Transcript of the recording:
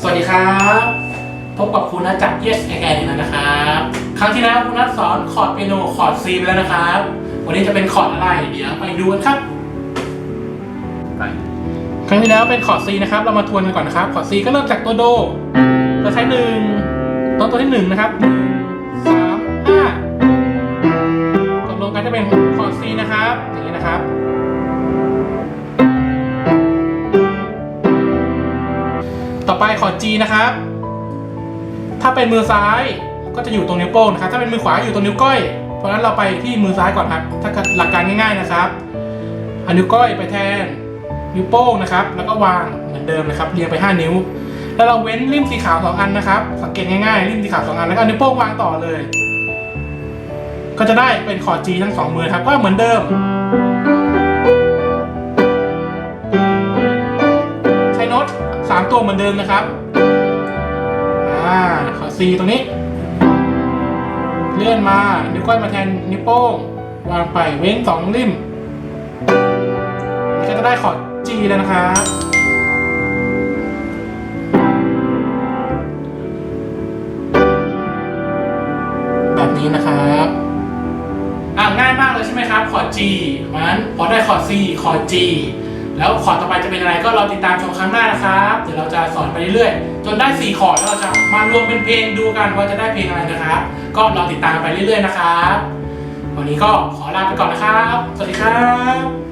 สวัสดีครับ พบกับครูนัทจาก Yes a อ a อีกแล้วนะครับ ครั้งที่แล้วครูนัทสอนคอร์ดเปียโนคอร์ด C ไปแล้วนะครับ วันนี้จะเป็นคอร์ดอะไร เดี๋ยวไปดูกันครับไปครั้งที่แล้วเป็นคอร์ด C นะครับ เรามาทวนกันก่อนนะครับ คอร์ด C ก็เริ่มจากตัวโด เราใช้หนึ่งต้นตัวที่หนึ่งนะครับหนึ่งสามห้ากดรวมกันจะเป็นคอร์ด C นะครับ อย่างนี้นะครับ ต่อไปคอด G นะครับ ถ้าเป็นมือซ้ายก็จะอยู่ตรงนิ้วโป้งนะครับ ถ้าเป็นมือขวาอยู่ตรงนิ้วก้อย เพราะนั้นเราไปที่มือซ้ายก่อนครับ ถ้าหลักการง่าย ๆนะครับเอานิ้วก้อยไปแทนนิ้วโป้งนะครับ แล้วก็วางเหมือนเดิมนะครับ เรียงไป 5 นิ้ว แล้วเราเว้นริมสีขาว 2 อันนะครับ สังเกตง่ายๆริมสีขาว 2 อัน แล้วก็นิ้วโป้งวางต่อเลย ก็จะได้เป็นคอร์ด G ทั้งสองมือครับ ก็เหมือนเดิม น้ต3ตัวเหมือนเดิมนะครับ อ่าคอร์ด C ตรงนี้ เลื่อนมา นิ้วก้อยมาแทนนิ้วโป้ง วางไปเว้นสองริมก็จะได้คอร์ด G แล้วนะครับแบบนี้นะครับอ่าง่ายมากเลยใช่ไหมครับคอร์ด G เพราะฉะนั้นพอได้คอร์ด C คอร์ด G แล้วคอร์ดต่อไปจะเป็นอะไรก็รอติดตามชมครั้งหน้านะครับ เดี๋ยวเราจะสอนไปเรื่อยๆ จนได้ 4 คอร์ดแล้วเราจะมารวมเป็นเพลงดูกันว่าจะได้เพลงอะไรนะครับ ก็รอติดตามไปเรื่อยๆนะครับ วันนี้ก็ขอลาไปก่อนนะครับ สวัสดีครับ